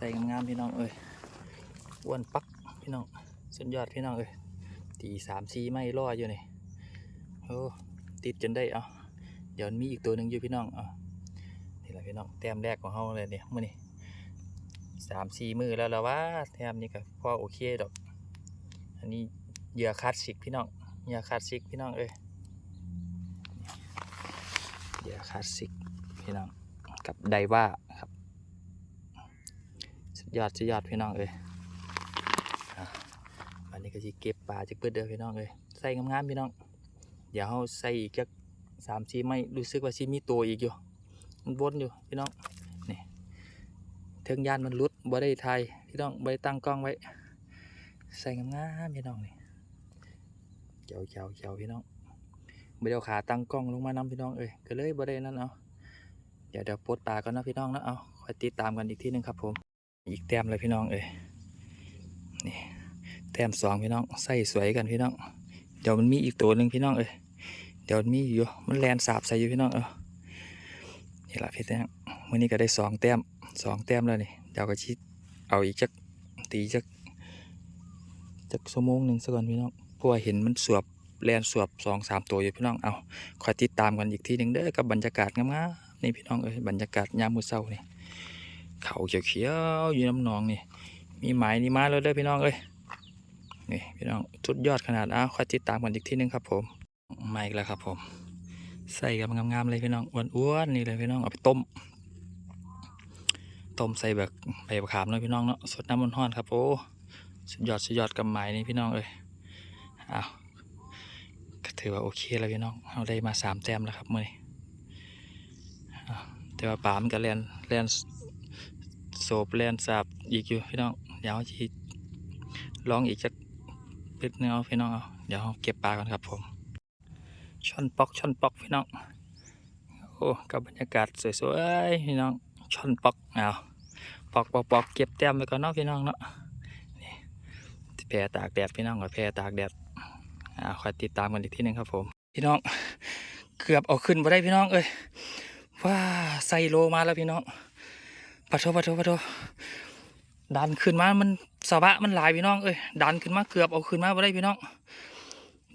ใส่งามๆพี่น้องเอ้ยอ้วนปักพี่น้องสุดยอดพี่น้องเอ้ยตีสามสีไม่รออยู่นี่โอ้ติดจนได้เอาเดี๋ยวมีอีกตัวหนึ่งอยู่พี่น้องเอานี่แหละพี่น้องแต้มแรกของเขาเลยเนี่ยมื่อนี้สามสี่มือแล้วแล้วว่าแต้มนี้ก็พอโอเคดอก อันนี้เหยื่อคลาสสิกพี่น้องเหยื่อคลาสสิกพี่น้องเอ้ยเหยื่อคลาสสิกพี่น้องกับไดว่า ยอดสุดยอดพี่น้องเอ้ยอันนี้ก็จะเก็บปลาจากเพื่อเด้อพี่น้องเอ้ยใส่งามๆพี่น้องเดี๋ยวเราใส่อีกจักสามสี่ไม่รู้สึกว่าชิมีตัวอีกอยู่ มันวนอยู่พี่น้องนี่เทิงยานมันหลุดบ่ได้ถ่ายพี่น้องบ่ได้ตั้งกล้องไว้ ใส่งามๆพี่น้องนี่เจียวเจียวเจียวพี่น้องบ่ได้เอาขาตั้งกล้องลงมานำพี่น้องเอ้ยก็เลยบ่ได้นั่นเอาเดี๋ยวเดี๋ยวโพสต์ปลาก่อนนะพี่น้องนะเอาคอยติดตามกันอีกทีหนึงครับผม อีกแต้มเลยพี่น้องเอ้ยนี่แต้มสองพี่น้องใส่สวยกันพี่น้อง เดี๋ยวมันมีอีกตัวหนึ่งพี่น้องเอ้ยเดี๋ยวมันมีอยู่มันแลนสาบใส่อยู่พี่น้องเออนี่แหละพี่แต้มวันนี้ก็ได้สองแต้มสองแต้มแล้วนี่เดี๋ยวก็ชิเอาอีกจักตีจักจักชั่วโมงหนึ่งสักก่อนพี่น้องเพราะว่าเห็นมันสวบแลนสวบสองสามตัวอยู่พี่น้องเอาคอยติดตามกันอีกทีหนึ่งเด้อกับบรรยากาศงามๆนี่พี่น้องเอ้ยบรรยากาศยามมื้อเช้านี่ เขาเขียวๆอยู่น้ำหนองนี่ มีหมายนี่มาแล้วเด้อพี่น้องเอ้ยนี่พี่น้องสุดยอดขนาดอ้าวคอยติดตามกันอีกทีหนึงครับผมมาอีกแล้วครับผม ใส่กับงามๆเลยพี่น้องอ้วนๆนี่เลยพี่น้องเอาไปต้มต้มใส่แบบใบมะขามเนาะพี่น้องเนาะสดน้ำมันห้อนครับโอ้สุดยอดสุดยอดกับหมายนี่พี่น้องเอ้ยอ้าวก็ถือว่าโอเคแล้วพี่น้องเอาได้มาสามแต้มแล้วครับมื่อนี้แต่ว่าป่ามันก็แลนแลน โศบแลนสาบอีกอยู่พี่น้องเดี๋ยวจีลองอีกจักปิดเนื้อพี่น้องเอาเดี๋ยวเก็บปลาก่อนครับผมช่อนปอกช่อนปอกพี่น้องโอ้กับบรรยากาศสวยๆพี่น้องช่อนปอกเอาปอกปอกปอกเก็บแต้มไปก่อนเนาะพี่น้องเนาะนี่แพรตากแดดพี่น้องกับแพรตากแดดอ่าคอยติดตามกันอีกทีหนึ่งครับผม พี่น้องเกือบเอาขึ้นมาได้พี่น้องเอ้ยว้าใส่โลมาแล้วพี่น้อง ปะโทปะโทปะโทดันขึ้นมา มันสะบะมันหลายพี่น้องเอ้ยดันขึ้นมาเกือบเอาขึ้นมาบ่ได้พี่น้อง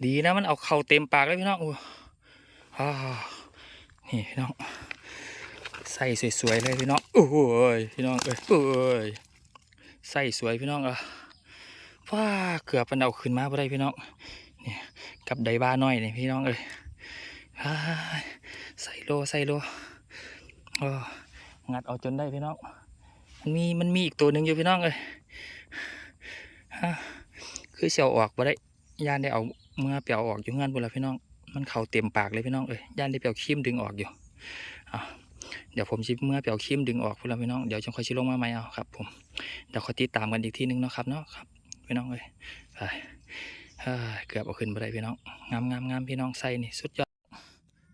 ดีนะมันเอาเข่าเต็มปากเลยพี่น้องโอ้อ่านี่พี่น้อง ใส่สวยๆเลยพี่น้องโอ้ยพี่น้องเอ้ยโอ้ยใส่สวยพี่น้องเออว้าเกือบมันเอาขึ้นมาบ่ได้พี่น้องนี่กับไดบ้าน้อยนี่พี่น้องเอ้ยใส่โลใส่โลโอ้ งัดเอาจนได้พี่น้องมันมีมันมีอีกตัวหนึ่งอยู่พี่น้องเลยฮะคือเสียวออกบ่ได้ย่านได้เอาเมื่อเปียวออกอยู่งานบุละพี่น้อง มันเข่าเต็มปากเลยพี่น้องเอ้ยย่านได้เปียวขี้มดึงออกอยู่เดี๋ยวผมชิเมื่อเปียวขี้มดึงออกพุ่นละพี่น้องเดี๋ยวจังค่อยชิลงมาใหม่เอาครับ ผมเดี๋ยวค่อยติดตามกันอีกทีหนึงเนาะครับเนาะครับพี่น้องเอ้ยเฮ้เกือบเอาขึ้นบ่ได้พี่น้องงามงามงามพี่น้องใส่นี่สุดยอด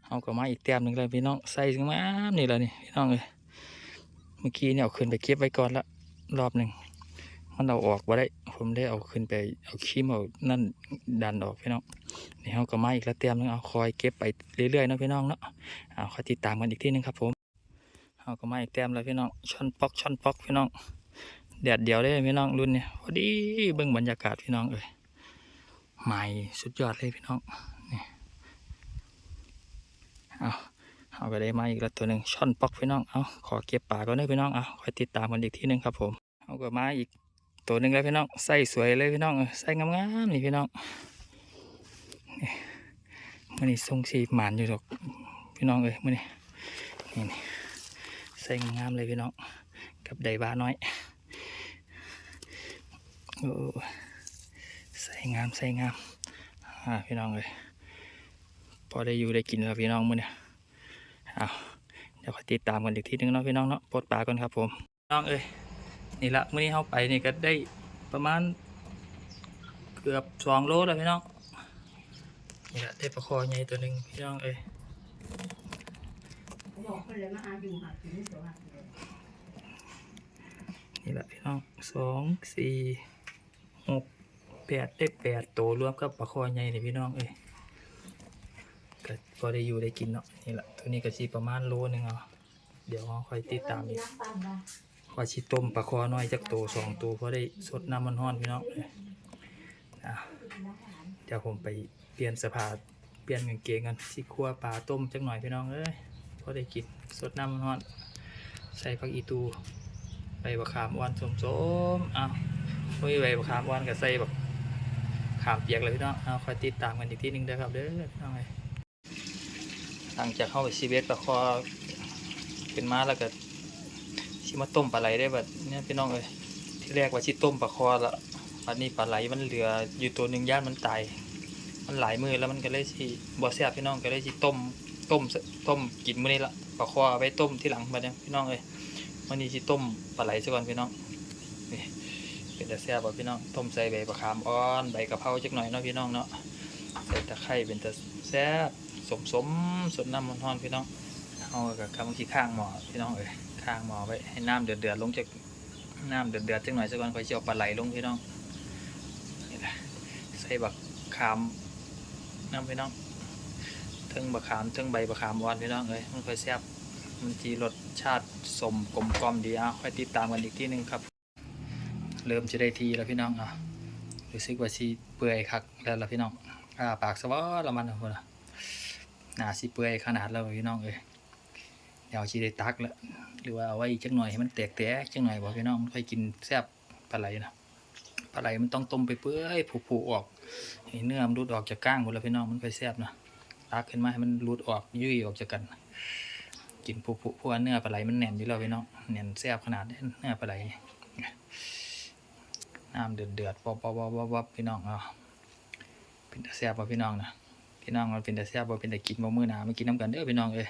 เอาก็มาอีกแต้มหนึ่งเลยพี่น้องใส่งามนี่แหละนี่พี่น้องเอ้ย เมื่อกี้เนี่ยเอาขึ้นไปเก็บไว้ก่อนละรอบหนึ่งมันเอาออกมาได้ ผมได้เอาขึ้นไปเอาขี้มานั่นดันออกพี่น้องนี่เขาก็มาอีกแล้วเตรียมนึงเอาคอยเก็บไปเรื่อยๆนะพี่น้องเนาะเอาคอยติดตามกันอีกทีหนึงครับผมเอาก็มาอีกเตรียมแล้วพี่น้องช่อนปอกช่อนปอกพี่น้องแดดเดียวได้พี่น้องรุ่นเนี่ยพอดีเบิ่งบรรยากาศพี่น้องเอ้ยใหม่สุดยอดเลยพี่น้องนี่เอา เอาไปได้มาอีกแล้วตัวหนึ่งช่อนปอกพี่น้องเอาขอเก็บปลาก่อนเด้พี่น้องเอาคอยติดตามกันอีกที่หนึ่งครับผมเอาก็มาอีกตัวหนึ่งแล้วพี่น้องใส่สวยเลยพี่น้องเออใส่งามๆนี่พี่น้องนี่มันนี่ทรงสีหมานอยู่ดอกพี่น้องเอ้ยมันนี่นี่นี่ใส่งามๆเลยพี่น้องกับไดบ้าน้อยโอ้ใส่งามใส่งามอ่าพี่น้องเลยพอได้อยู่ได้กินแล้วพี่น้องมื้อเนี่ย เอาเดี๋ยวขอติดตามกันอีกทีหนึงเนาะพี่น้องเนาะปลดปลาก่อนครับผมน้องเอ้ยนี่ละเมื่อนี้เข้าไปนี่ก็ได้ประมาณเกือบสองโลแล้วพี่น้องนี่ละได้ปลาคอใหญ่ตัวหนึ่งพี่น้องเอ้ยนี่ละพี่น้องสองสี่หกแปดได้แปดตัวรวมกับปลาคอใหญ่นี่พี่น้องเอ้ย ก็พอได้อยู่ได้กินเนาะนี่แหละตัวนี้ก็สีประมาณโลนึงเอาเดี๋ยวเราค่อยติดตามอีกน้ำตาลนะคว่าชิต้มปลาคอน้อยจักตัวสองตัวเพราได้สดน้ำมันห้อนพี่น้องอะเดี๋ยวผมไปเปลี่ยนสภาเปลี่ยนกางเกงกันสิคั่วปลาต้มจักหน่อยพี่น้องเอ้ยเพราได้กินสดน้ำมันห้อน ใส่ผักอีตูใบบักขามอ่อนสมๆอ้าวโอ้ยใบบักขามอ่อนกับใส่แบบขามเปียกเลยพี่น้องเอาคอยติดตามกันอีกทีหนึงเด้อครับเด้อพี่น้องเอ้ หลังจากเข้าไปชีเวตปลาคอขึ้นม้าแล้วก็ชิมาต้มปลาไหลได้แบบเนี่ยพี่น้องเอ้ยที่แรกว่าชิต้มปลาคอละวันนี้ปลาไหลมันเหลืออยู่ตัวหนึ่งย่านมันตายมันหลายมือแล้วมันก็เลยสิบ่แซ่บพี่น้องก็เลยสิต้มต้มต้มกินมื้อนี้ละปลาคอไว้ต้มที่หลังบัดนี้พี่น้องเอ้ยวันนี้สิต้มปลาไหลซะก่อนพี่น้องนี่เป็นแต่แซ่บบ่พี่น้องต้มใส่ใบมะขามอ่อนใบกะเพราจักหน่อยเนาะพี่น้องเนาะใส่ตะไคร้เป็นแต่แซ่บ สมสมสดน้ำมันร้อนๆพี่น้องเอากับคำที่ข้างหมอพี่น้องเอ้ยข้างหมอไว้ให้น้ำเดือดเดือดๆลงจากน้ำเดือดเดือดๆจักหน่อยซะก่อนค่อยสิเอาปลาไหลลงพี่น้องนี่แหละใส่บักขามน้ำพี่น้องทั้งบักขามทั้งใบบักขามอ่อนพี่น้องเอ้ยมันค่อยแซ่บมันจีรสชาติสมกลมกล่อมดีอะค่อยติดตามกันอีกที่หนึ่งครับ เริ่มจะได้ทีแล้วพี่น้องอะรู้สึกว่าสีเปื่อยคักแล้วล่ะพี่น้องอ่าปากสวอละมันคนละ หนาสีเปื่อยขนาดแล้วพี่น้องเอ้ยเดี๋ยวชีได้ตักแล้วหรือว่าเอาไว้อีกจักหน่อยให้มันแตกแตกจักหน่อยบอกพี่น้องค่อยกินแซ่บปลาไหลนะปลาไหลมันต้องต้มไปเปื่อยผุๆออกเนื้อมันรุดออกจากก้างหมดแล้วพี่น้องมันค่อยแซ่บนะตักขึ้นมาให้มันรุดออกยุ่ยออกจากกันกินผู้ผู้ผู้ว่าเนื้อปลาไหลมันแน่นอยู่แล้วพี่น้องแน่นแซ่บขนาดเนื้อปลาไหลน้ำเดือดเดือดป๊อบป๊อบป๊อบป๊อพี่น้องอะเป็นแต่แซ่บป่ะพี่น้องนะ พี่น้องมันเป็นแต่แซ่บป่เป็นแต่กินบ่มื้อหนามากินน้ำกันเด้อพี่น้องเอ้ย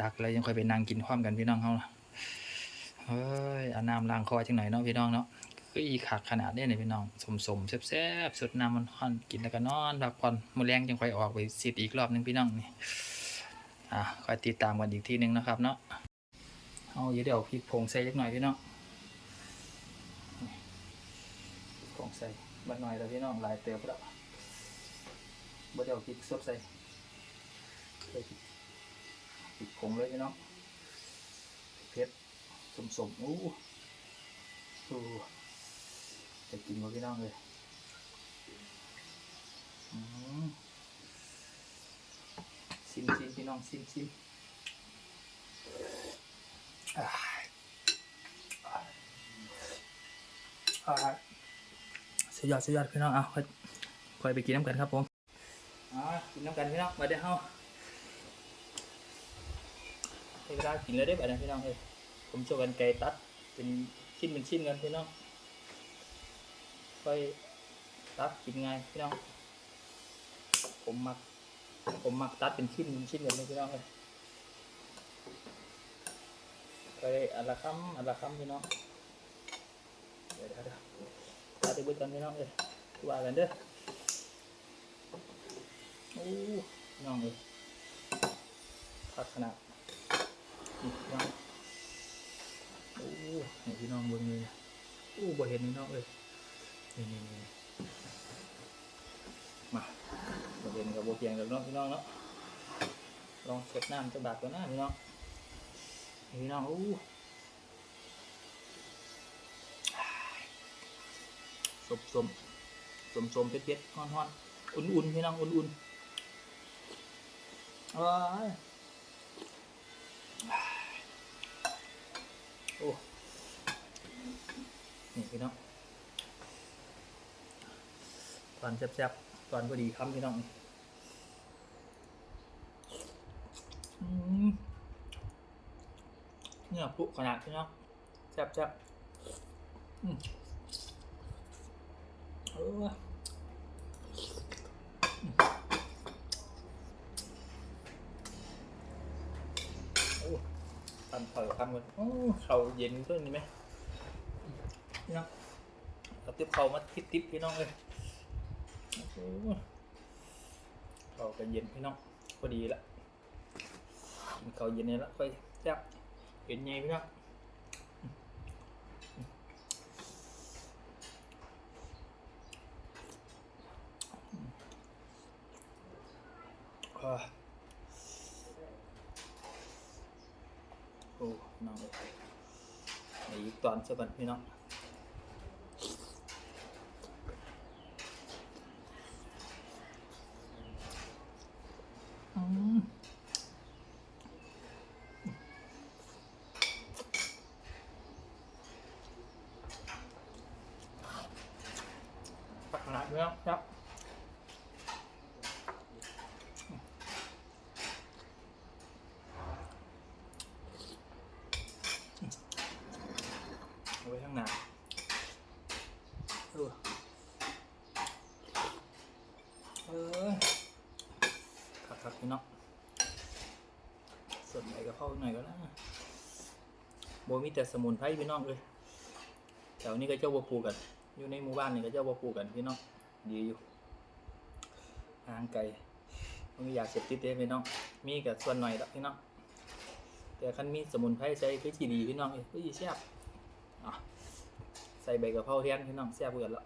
ตักแล้วยังค่อยไปนั่งกินพร้อมกันพี่น้องเฮาเฮ้ยเอาน้ำล้างคอจังหน่อยเนาะพี่น้องเนาะคืออีขากขนาดนี้เนี่ยพี่น้องสมสมแซ่บๆสดน้ำมันร้อนกินแล้วก็นอนพักผ่อนมือแรงจังค่อยออกไปสิอีกรอบนึงพี่น้องนี่อะคอยติดตามกันอีกทีนึงนะครับเนาะเอาเดี๋ยวพริกผงใส่เล็กหน่อยพี่น้องพริกผงใส่บัดหน่อยแล้วพี่น้องหลายเติบแล้ว บ่เดี๋ยวพริกสดใส่ใส่พริกพริกผงเลยพี่น้องเผ็ดสมสมอู้อู้จะกินบ่พี่น้องเลยอืมซิมซิมพี่น้องซิมซิมอ่าอ่าสุดยอดสุดยอดพี่น้องเอาค่อยค่อยไปกินน้ำกันครับผม อ่ากินน้ำกันพี่น้องมาเดี๋ยวเฮาให้เวลากินแล้วได้อบัดนี้พี่น้องเฮ้ยผมโชว์กันไก่ตัดเป็นชิ้นเป็นชิ้นกันพี่น้องค่อยตัดกินไงายพี่น้อง ผมมัก ผมมักตัดเป็นชิ้นเป็นชิ้นกันเลยพี่น้องเลยไปอันละคำอันละคำพี่น้องเดี๋ยวเดี๋ยวเดี๋ยวตัดไปเบิดกันพี่น้องเลยว่ากันเด้อ โอ้พี่น้องเลยพักขนาดนี่น้องโอ้นี่พี่น้องเบิ่งเลยโอ้บ่เห็นพี่น้องเลยนี่นี่นี่มาประเด็นกับโบเกียงกับน้องพี่น้องเนาะลองสดน้ำจะบาดตัวหน้าพี่น้องนี่พี่น้องอู้สมสมสมสมเผ็ดเผ็ดฮ้อนฮ้อนอุ่นอุ่นๆพี่น้องอุ่นอุ่น ๆว้ยโอ้นี่พี่น้องตอนแซ่บๆตอนพอดีคำพี่น้องอืมเนี่ยปุขนาดพี่น้องแซ่บแซ่บอืมเออมโอ้ทำเผยทำกันโอ้เขาเย็นขึ้นนี่ไหมพี่น้องเอาติ๊บเขามาทิปทิปพี่น้องเลยเขาก็เย็นพี่น้องพอดีละเขาเย็นนี่ละค่อยแซ่บเห็นไงพี่น้องอ่า โอ้น้องเอ้ยกตอนซะก่อนพี่น้องอืมปักหนักพี่น้องครับ เอาไว้ข้างหน้าเออเออขัดขัดพี่น้องส่วนใหญ่ก็ เข้าหน่อยก็นะโบมีแต่สมุนไพรพี่น้องเลยแถวนี้ก็เจ้าบัวปูกัน อยู่ในหมู่บ้านนี่ก็เจ้าบัวปูกันพี่น้องดีอยู่ห่างไกลมีอยากเสพติดเด้พี่น้อง มีกับส่วนหน่อยดอกพี่น้อง แต่คันมีสมุนไพรใช้คือจีดีพี่น้องเอ้ยคือจีแซ่บอะใส่ใบกะเพราเทียนพี่น้องแซ่บเกินแล้ว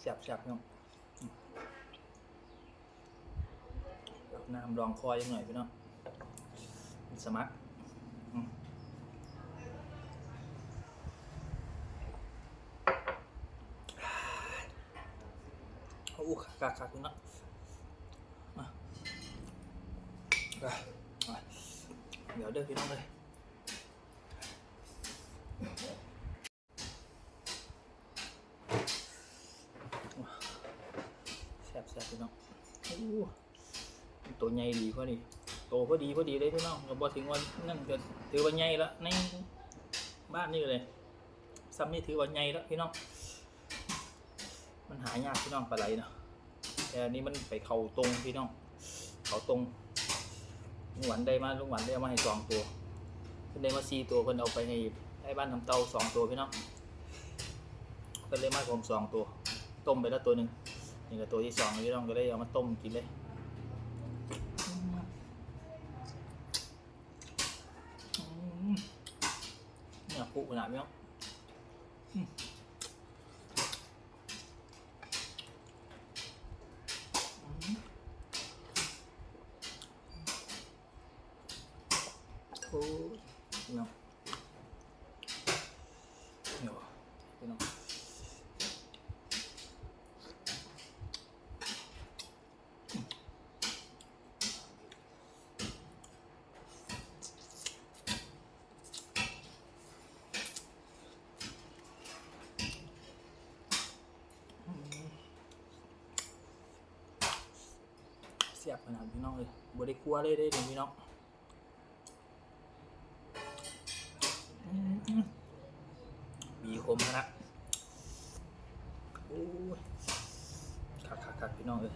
แซ่บแซ่บพี่น้องอืมเอา น้ำรองคอยังหน่อยพี่น้องสมัครอืมโอ้คักคักๆพี่น้องมาอะเดี๋ยวเด้อพี่น้องเลยแซ่บแซ่บพี่น้องโอ้ ตัวใหญ่ดีพอดีโตพอดีพอดีเลยพี่น้องก็บอถึงวันนั่นก็ถือว่าใหญ่ละในบ้านนี่เลยซ้ำนี่ถือว่าใหญ่แล้วพี่น้อง มันหายากพี่น้องปลาไหลเนาะแต่อันนี้มันไปเข่าตรงพี่น้อง เขาตรงลุงหวันได้มาลุงหวันได้มาให้สองตัวเพิ่นได้มาสี่ตัวเพิ่นเอาไปให้ให้บ้านทำเตาสองตัวพี่น้องเพิ่นเลยมาผมสองตัว ต้มไปแล้วตัวหนึ่งนี่ก็ตัวที่สองพี่น้องก็ได้เอามาต้มกินเลย เนี่ยปุขนาดพี่น้องอืมอืม โอ้ยพี่น้องเดี๋ยวพี่น้องอืมเสีย บขนาดพี่น้องเลยบได้กลัวเลยได้เลยพี่น้องมีคมนะโอ้ยคักคักคักพี่น้องเอ้ย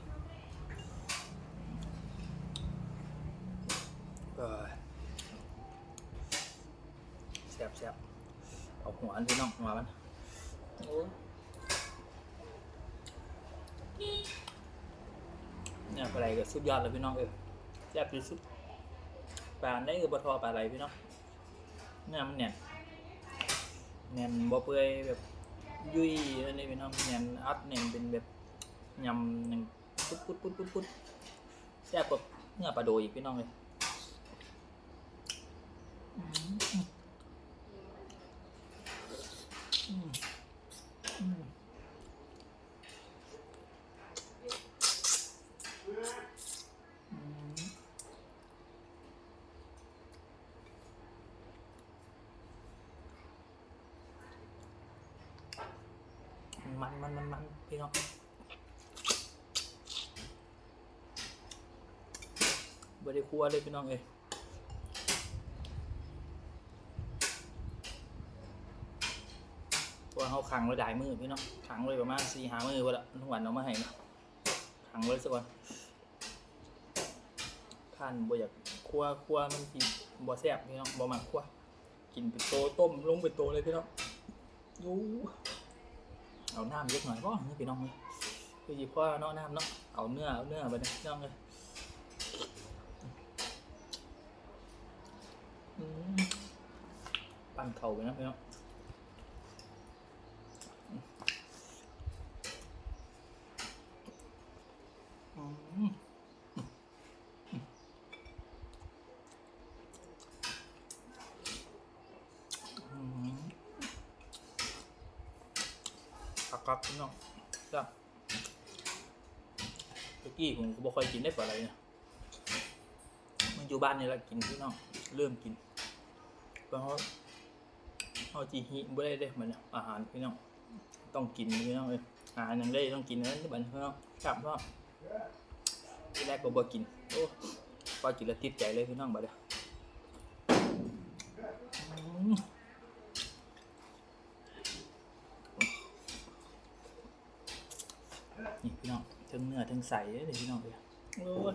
เอ้ยแซ่บแซ่บเอาหัวอันพี่น้องหัวมันโอ้ยเนี่ยปลาไหล ก็สุดยอดเลยพี่น้องเอ้ยแซ่บที่สุดปลาได้กับบะทอปลาไหลพี่น้องเนี่ยมันเนี่ยแน่นบ่เปื่อยแบบยุ่ยอันนี้เป็นน้ำแน่นอัดแน่นเป็นแบบยำหนึ่งปุ๊ดปุ๊ดปุ๊ดปุ๊ดปุ๊ดแซ่บกว่าเนื้อปลาโดอีกพี่น้องเลยอืมอืมอืมอืมมันมันมันมันพี่น้องบริครัว เลยพี่น้องเอ้ยเพราะว่าเขาขังไว้หลายมือพี่น้องขังไว้ประมาณสี่หามือไว้ละทุกวันเอามาให้นะขังไว้สักวันท่านบ่อยากคั่วคั่วมันกินบ่แซ่บพี่น้องบ่มักคั่วกินเป็นโตต้มลงเป็นโตเลยพี่น้องยูเอาน้ำเล็กหน่อยก็พี่น้องเลยคือหยิบพ่อเนาะน้ำเนาะเอาเนื้อเอาเนื้อไปเนี่ยพี่น้องเลย เข่าไปนะพี่น้องคักคักพี่น้องจ้ะตะกี้ผมก็บ่ค่อยกินได้ปลาอะไรเนี่ะมันอยู่บ้านนี่แหละกินพี่น้องเริ่มกินเพราะ เอาจีฮิบ่ได้เด้เหมือนอาหารพี่น้องต้องกินพี่น้องเอ้ยอาหารยังได้ต้องกินนั้นที่บ้านพี่น้องครับพ่อที่แรกก็บ่กินโอ้พอกินแล้วติดใจเลยพี่น้องบัดเดี๋ยวอืมนี่พี่น้องทั้งเนื้อทั้งใสเลยพี่น้องเลยโอ้ย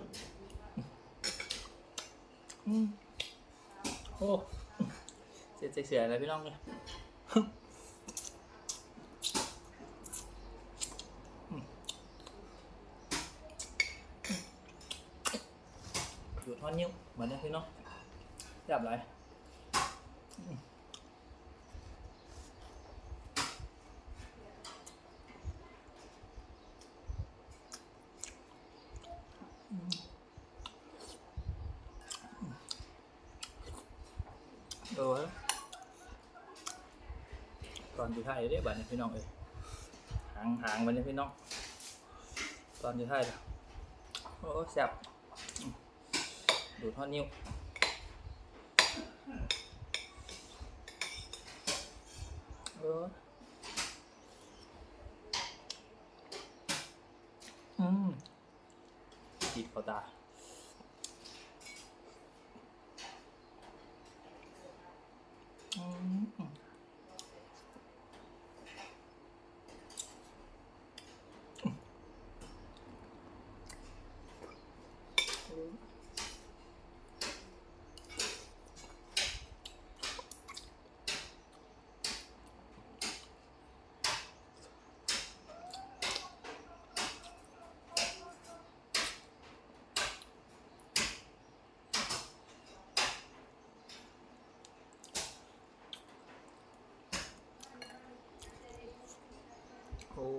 อืมโอ้ เสียใจเสียอะไรพี่น้องเลยอืมหยุดทอดนิ้วเหมือนนี้พี่น้องจับไรอืมเออตอนอยู่ ไทยได้บัดนี้พี่น้องเอ้ยหางหางมันเนี่ยพี่น้อง ตอนอยู่ไทยน่ะโอ้แซ่บดูดทอดนิ้วเอออืมติดเขาตาอืม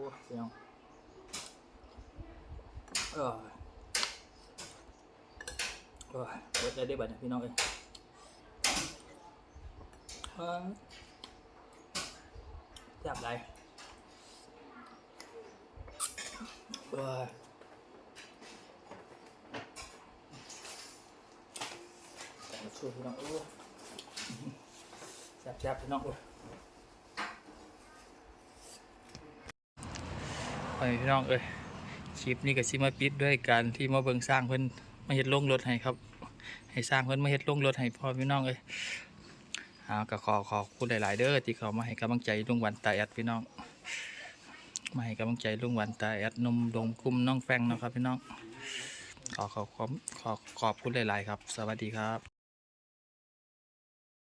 โอ้เสียงเออเออเปิดได้ได้บัดนะพี่น้องเอ้ยเออจับไรเออแต่มาช่วยพี่น้องโอ้จับจับพี่น้องโอ้ ไปพี่น้องเอ้ยคลิปนี้ก็สิมาปิดด้วยการที่มาเบิงสร้างเพิ่นมาเฮ็ดลงรถให้ครับ ให้สร้างเพิ่นมาเฮ็ดลงรถให้พ่อพี่น้องเอ้ยเอาก็ขอขอบคุณหลาย ๆ เด้อที่เขามาให้กำลังใจลุงวันตาแอดพี่น้อง มาให้กำลังใจลุงวันตาแอดนมดงคุมน้องแฟงนะครับพี่น้องขอขอบขอขอบคุณหลาย ๆ ครับ สวัสดีครับ